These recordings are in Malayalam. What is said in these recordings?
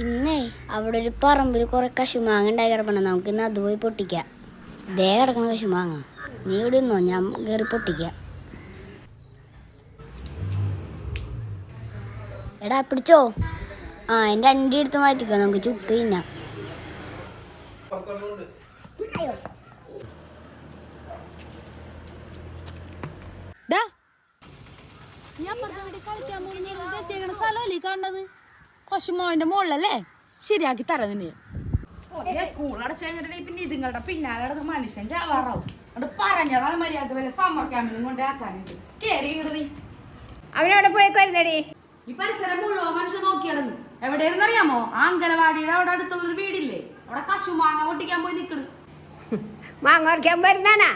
ഇന്നേ അവിടെ ഒരു പറമ്പിൽ കുറെ കശുമാങ്ങ ഉണ്ടായി കിടപ്പണം നമുക്ക് ഇന്ന് അത് പോയി പൊട്ടിക്കാം. ദേ കിടക്കണ കശുമാങ്ങ. നീ ഇവിടെ നിന്നോ? ഞാൻ കയറി പൊട്ടിക്കാം. എടാ പിടിച്ചോ? ആ എന്റെ അണ്ടി എടുത്ത് മാറ്റിക്കോ. നമുക്ക് ചുട്ട് തിന്നാം. ഞാൻ വീട്ടിൽ കളിക്കാൻ പോകുന്ന സ്ഥലമല്ലേ കാണുന്നത്? കൊശുമോന്റെ മുകളിലല്ലേ ശരിയാക്കി തരാം നിന്നെ. സ്കൂൾ അടച്ചു കഴിഞ്ഞിട്ടുണ്ടെങ്കിൽ പിന്നെ ഇതുങ്ങളുടെ പിന്നാലെ നടന്ന് മനുഷ്യൻ ചാവാറാവും. അത് പറഞ്ഞതാണ് മര്യാദ വല്ല സമ്മർ ക്യാമ്പിലും കൊണ്ട് ആക്കാനായിട്ട് കേറി നീ. അവനവിടെ പോയി കരുതടി ഈ പരിസരം മുഴുവൻ മനുഷ്യൻ നോക്കിയടന്ന് എവിടെ അറിയാമോ ആ അങ്കനവാടിയുടെ അവിടെ അടുത്തുള്ളൊരു വീടില്ലേ? അവിടെ കശു മാങ്ങ പൊട്ടിക്കാൻ പോയി നിക്കണ്. മാങ്ങ പറിക്കാൻ വരുന്നാണാ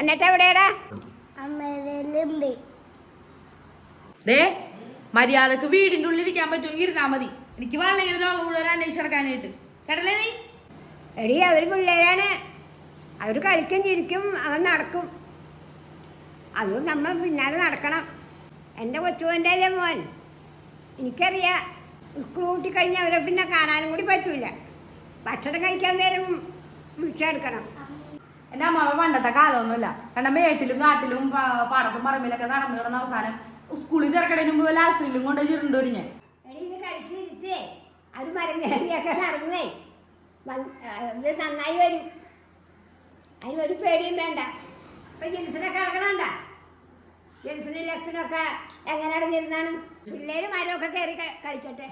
എന്നിട്ട് എവിടെയാടാ? അമ്മയിലുണ്ട് ദേ മര്യാദയ്ക്ക് വീടിന്റെ ഉള്ളിൽ ഇരിക്കാൻ പറ്റുമെങ്കിൽ ഇരുന്നാൽ മതി. എനിക്ക് വളരെ ലോകം മുഴുവൻ അന്വേഷിച്ച് നടക്കാനായിട്ട്. കേട്ടല്ലേ നീ? എടി അവർ പിള്ളേരാണ്. അവർ കളിക്കും ചിരിക്കും അവർ നടക്കും. അതും നമ്മൾ പിന്നാലെ നടക്കണം. എന്റെ കൊച്ചുവന്റെ അല്ലേ മോൻ? എനിക്കറിയാം സ്കൂൾ കൂട്ടി കഴിഞ്ഞാൽ അവരെ പിന്നെ കാണാനും കൂടി പറ്റൂല. ഭക്ഷണം കഴിക്കാൻ നേരം വിളിച്ചെടുക്കണം എന്റെ അമ്മ പണ്ടത്തെ കാലമൊന്നുമില്ല. കാരണം മേട്ടിലും നാട്ടിലും പാടത്തും പറമ്പിലൊക്കെ നടന്നു കിടന്ന അവസാനം സ്കൂളിൽ ചേർക്കടതിന് മുമ്പ് വല്ല ആശ്രയിലും കൊണ്ട് ഒരു ഞാൻ. അത് മരങ്ങേറിയൊക്കെ നടന്നേ. ഇത് നന്നായി വരും. അതിന് ഒരു പേടിയും വേണ്ട. ഇപ്പൊ ജെൻസിനൊക്കെ കിടക്കണണ്ട ജെൻസിനും ലക്ഷനൊക്കെ എങ്ങനെ നടന്നിരുന്നാണ്? പിള്ളേര് മരമൊക്കെ കയറി കളിക്കട്ടെ.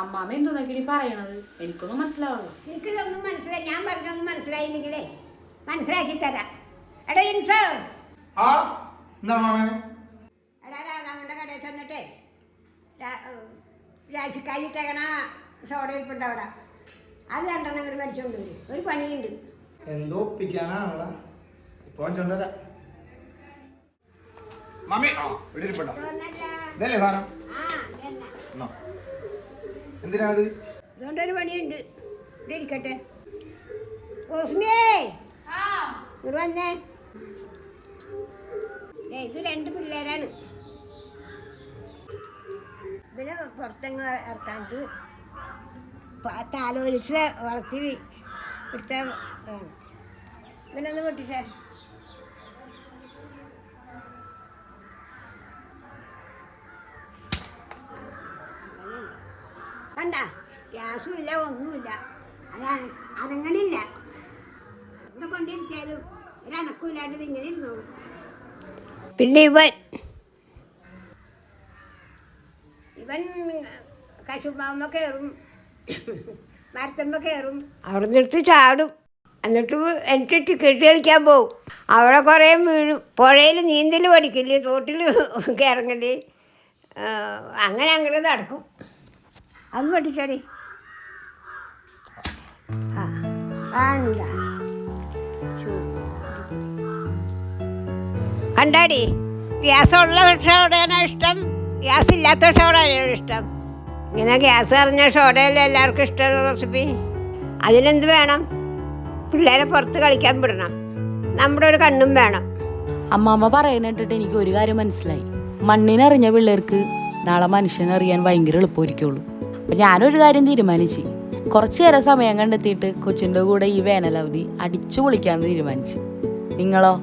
അമ്മാമ എന്തോന്നൊക്കെയാണ് പറയണത്? എനിക്കൊന്നും മനസ്സിലാവുള്ളൂ എനിക്കിതൊന്നും മനസ്സിലായി ഞാൻ പറഞ്ഞൊന്നും മനസ്സിലായില്ലെങ്കിലേ മനസ്സിലാക്കി തരാം. എടാ ഇൻസോ ആ എന്താ മാമേ? രാശിക്കായിട്ടേക്കണ സോഡ ഇരിപ്പുണ്ട് അവിടെ. അത് രണ്ടെണ്ണം ഇങ്ങോട്ട് മേടിച്ചോണ്ട് വരും. ഒരു പണിയുണ്ട്. എന്തോ ഒപ്പിക്കാനാണല്ലോ ഇപ്പൊ ചൊണ്ടര. മമ്മി ആ ഇവിടെ ഇരിപ്പുണ്ടോ. ഇതല്ലേ സാധനം? ആ, ഇതന്നെ. എന്നോ എന്തിനാണത് ഇതുകൊണ്ടൊരു പണിയുണ്ട്. ഇവിടെ ഇരിക്കട്ടെ. റോസ്മിയേ ഇവിടെ വന്നേ. ഇത് രണ്ട് പിള്ളേരാണ്. പുറത്തങ്ങ് ഇറക്കാണ്ട് താലോലിച്ച് വളർത്തി എടുത്ത ഇതാണ്. ഇവനൊന്ന് പൊട്ടിച്ചേ. കണ്ട? ഗ്യാസും ഇല്ല ഒന്നുമില്ല. അത് അന- അനങ്ങണില്ല. ഇവിടെ കൊണ്ടിരിക്കാലും ഒരു അനക്കും ഇല്ലാണ്ട് ഇങ്ങനെ ഇരുന്നു പിന്നെ ഇവൻ ഇവൻ കശുമാമ്മ കയറും മരത്തമ്മ കയറും. അവിടെ നിർത്തി ചാടും. എന്നിട്ട് എനിക്ക് ടിക്കറ്റ് കളിക്കാൻ പോകും അവിടെ കുറേ വീഴും. പുഴയിൽ നീന്തൽ പഠിക്കില്ലേ തോട്ടിൽ ഇറങ്ങൽ ആ, അങ്ങനെ അങ്ങനെ നടക്കും. അത് പഠിച്ചടി. ആ ആണ്ടാ കണ്ടാടി ഗ്യാസ് ഉള്ള അവിടെയാണ് ഇഷ്ടം? ഗ്യാസ് ഇല്ലാത്ത ഷോടയാണോ ഇഷ്ടം. ഇങ്ങനെ ഗ്യാസ് അറിഞ്ഞ ഷോടയല്ലേ എല്ലാവർക്കും ഇഷ്ടമുള്ള റെസിപ്പി അതിനെന്ത് വേണം? പിള്ളേരെ പുറത്ത് കളിക്കാൻ വിടണം. നമ്മുടെ ഒരു കണ്ണും വേണം. അമ്മാമ്മ പറയുന്നിട്ടിട്ട് എനിക്ക് ഒരു കാര്യം മനസ്സിലായി. മണ്ണിനറിഞ്ഞ പിള്ളേർക്ക് നാളെ മനുഷ്യനറിയാൻ ഭയങ്കര എളുപ്പമായിരിക്കുള്ളൂ. അപ്പം ഞാനൊരു കാര്യം തീരുമാനിച്ചു. കുറച്ച് നേരം സമയം കണ്ടെത്തിയിട്ട് കൊച്ചിന്റെ കൂടെ ഈ വേനലവധി അടിച്ചു പൊളിക്കാമെന്ന് തീരുമാനിച്ചു. നിങ്ങളോ?